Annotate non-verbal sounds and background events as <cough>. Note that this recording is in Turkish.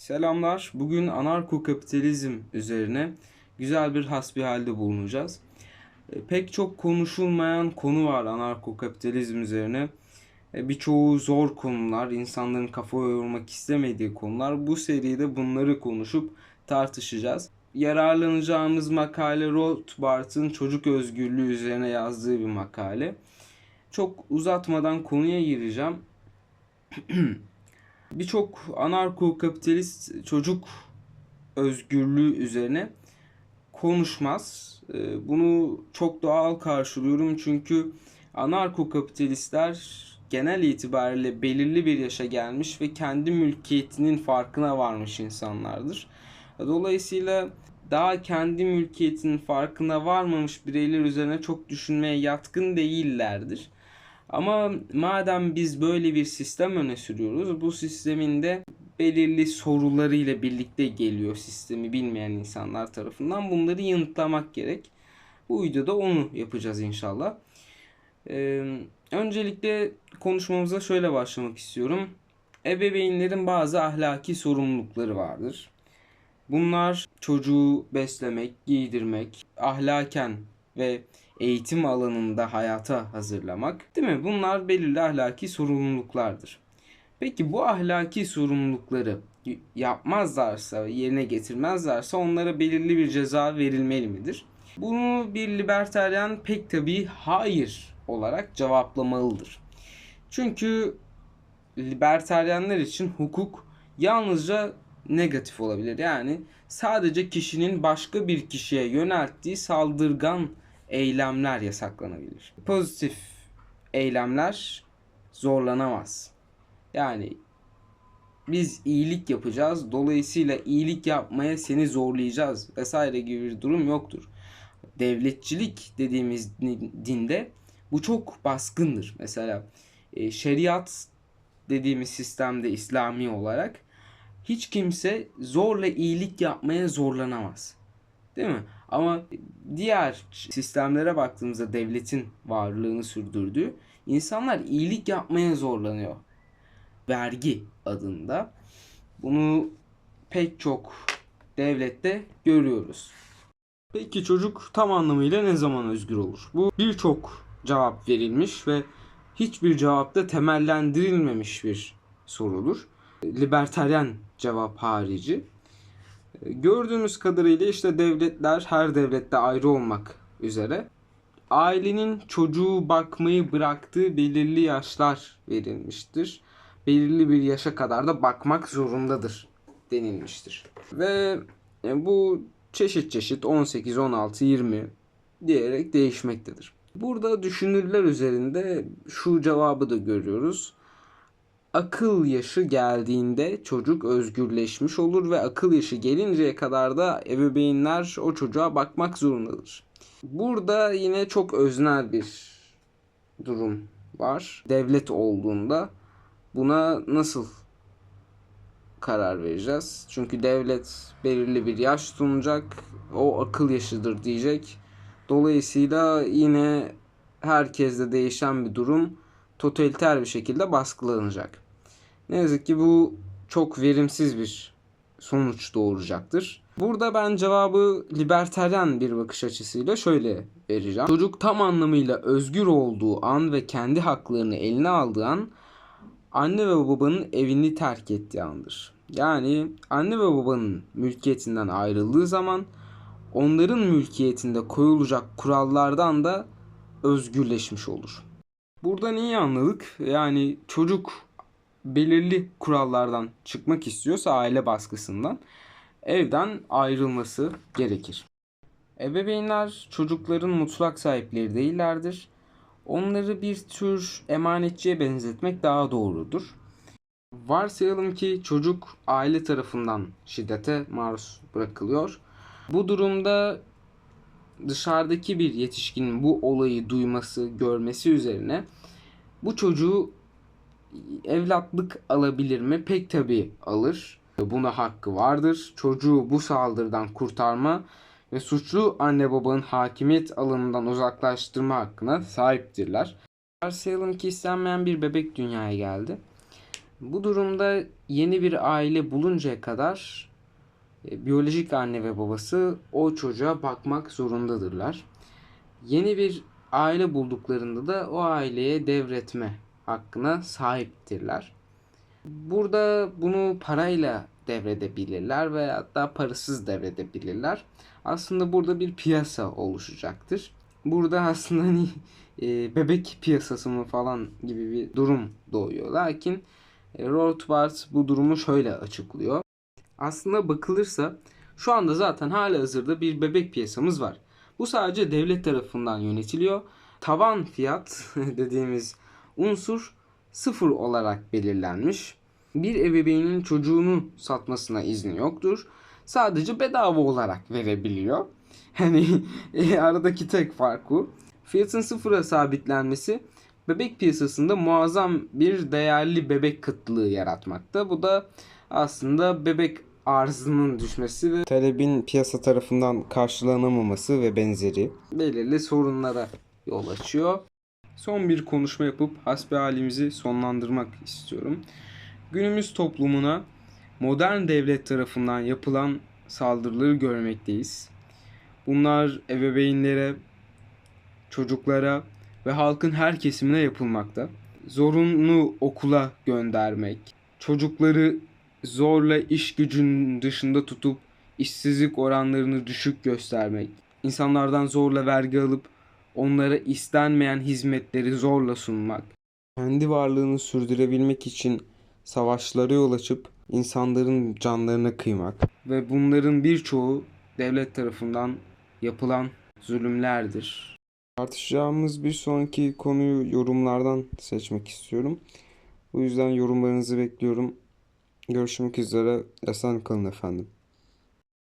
Selamlar. Bugün anarko-kapitalizm üzerine güzel bir hasbihalde bulunacağız. E, Pek çok konuşulmayan konu var anarko-kapitalizm üzerine. E, Birçoğu zor konular, insanların kafa yormak istemediği konular. Bu seride bunları konuşup tartışacağız. Yararlanacağımız makale Rothbard'ın çocuk özgürlüğü üzerine yazdığı bir makale. Çok uzatmadan konuya gireceğim. <clears throat> Birçok anarko-kapitalist çocuk özgürlüğü üzerine konuşmaz. Ee, Bunu çok doğal karşılıyorum çünkü anarko-kapitalistler genel itibariyle belirli bir yaşa gelmiş ve kendi mülkiyetinin farkına varmış insanlardır. Dolayısıyla daha kendi mülkiyetinin farkına varmamış bireyler üzerine çok düşünmeye yatkın değillerdir. Ama madem biz böyle bir sistem öne sürüyoruz, bu sistemin de belirli sorularıyla birlikte geliyor sistemi bilmeyen insanlar tarafından. Bunları yanıtlamak gerek. Bu videoda onu yapacağız inşallah. Ee, öncelikle konuşmamıza şöyle başlamak istiyorum. Ebeveynlerin bazı ahlaki sorumlulukları vardır. Bunlar çocuğu beslemek, giydirmek, ahlaken ve eğitim alanında hayata hazırlamak, değil mi? Bunlar belirli ahlaki sorumluluklardır. Peki bu ahlaki sorumlulukları yapmazlarsa, yerine getirmezlerse onlara belirli bir ceza verilmeli midir? Bunu bir libertaryen pek tabii hayır olarak cevaplamalıdır. Çünkü libertaryenler için hukuk yalnızca negatif olabilir. Yani sadece kişinin başka bir kişiye yönelttiği saldırgan eylemler yasaklanabilir. Pozitif eylemler zorlanamaz. Yani biz iyilik yapacağız. Dolayısıyla iyilik yapmaya seni zorlayacağız vesaire gibi bir durum yoktur. Devletçilik dediğimiz dinde bu çok baskındır. Mesela e, şeriat dediğimiz sistemde İslami olarak hiç kimse zorla iyilik yapmaya zorlanamaz. Değil mi? Ama diğer sistemlere baktığımızda devletin varlığını sürdürdüğü insanlar iyilik yapmaya zorlanıyor. Vergi adında. Bunu pek çok devlette görüyoruz. Peki çocuk tam anlamıyla ne zaman özgür olur? Bu birçok cevap verilmiş ve hiçbir cevapta temellendirilmemiş bir sorudur. Libertaryen cevap harici. Gördüğümüz kadarıyla işte devletler her devlette ayrı olmak üzere ailenin çocuğu bakmayı bıraktığı belirli yaşlar verilmiştir. Belirli bir yaşa kadar da bakmak zorundadır denilmiştir. Ve e, bu çeşit çeşit 18, 16, 20 diyerek değişmektedir. Burada düşünürler üzerinde şu cevabı da görüyoruz akıl yaşı geldiğinde çocuk özgürleşmiş olur ve akıl yaşı gelinceye kadar da ebeveynler o çocuğa bakmak zorundadır. Burada yine çok öznel bir durum var. Devlet olduğunda buna nasıl karar vereceğiz? Çünkü devlet belirli bir yaş sunacak. O akıl yaşıdır diyecek. Dolayısıyla yine herkeste değişen bir durum totaliter bir şekilde baskılanacak. Ne yazık ki bu çok verimsiz bir sonuç doğuracaktır. Burada ben cevabı libertaryen bir bakış açısıyla şöyle vereceğim. Çocuk tam anlamıyla özgür olduğu an ve kendi haklarını eline aldığı an anne ve babanın evini terk ettiği andır. Yani anne ve babanın mülkiyetinden ayrıldığı zaman onların mülkiyetinde koyulacak kurallardan da özgürleşmiş olur. Buradan iyi anladık. Yani çocuk belirli kurallardan çıkmak istiyorsa aile baskısından evden ayrılması gerekir. Ebeveynler çocukların mutlak sahipleri değillerdir. Onları bir tür emanetçiye benzetmek daha doğrudur. Varsayalım ki çocuk aile tarafından şiddete maruz bırakılıyor. Bu durumda dışarıdaki bir yetişkinin bu olayı duyması, görmesi üzerine bu çocuğu evlatlık alabilir mi? Pek tabi alır. Buna hakkı vardır. Çocuğu bu saldırıdan kurtarma ve suçlu anne babanın hakimiyet alanından uzaklaştırma hakkına sahiptirler. Varsayalım ki istenmeyen bir bebek dünyaya geldi. Bu durumda yeni bir aile buluncaya kadar biyolojik anne ve babası o çocuğa bakmak zorundadırlar. Yeni bir aile bulduklarında da o aileye devretme hakkına sahiptirler. Burada bunu parayla devredebilirler ve hatta parasız devredebilirler. Aslında burada bir piyasa oluşacaktır. Burada aslında hani e, bebek piyasası mı falan gibi bir durum doğuyor. Lakin e, Rothbard bu durumu şöyle açıklıyor. Aslında bakılırsa şu anda zaten hala hazırda bir bebek piyasamız var. Bu sadece devlet tarafından yönetiliyor. Tavan fiyat <laughs> dediğimiz unsur sıfır olarak belirlenmiş. Bir ebeveynin çocuğunu satmasına izni yoktur. Sadece bedava olarak verebiliyor. <laughs> Hani aradaki tek fark bu. Fiyatın sıfıra sabitlenmesi bebek piyasasında muazzam bir değerli bebek kıtlığı yaratmakta. Bu da aslında bebek arzının düşmesi ve Talebin piyasa tarafından karşılanamaması ve benzeri. belirli sorunlara yol açıyor. Son bir konuşma yapıp hasbihalimizi sonlandırmak istiyorum. Günümüz toplumuna modern devlet tarafından yapılan saldırıları görmekteyiz. Bunlar ebeveynlere, çocuklara ve halkın her kesimine yapılmakta. Zorunlu okula göndermek, çocukları zorla iş gücünün dışında tutup işsizlik oranlarını düşük göstermek, insanlardan zorla vergi alıp onlara istenmeyen hizmetleri zorla sunmak, Kendi varlığını sürdürebilmek için savaşlara yol açıp insanların canlarına kıymak. ve bunların birçoğu devlet tarafından yapılan zulümlerdir. Tartışacağımız bir sonraki konuyu yorumlardan seçmek istiyorum. Bu yüzden yorumlarınızı bekliyorum. Görüşmek üzere. Esen kalın efendim.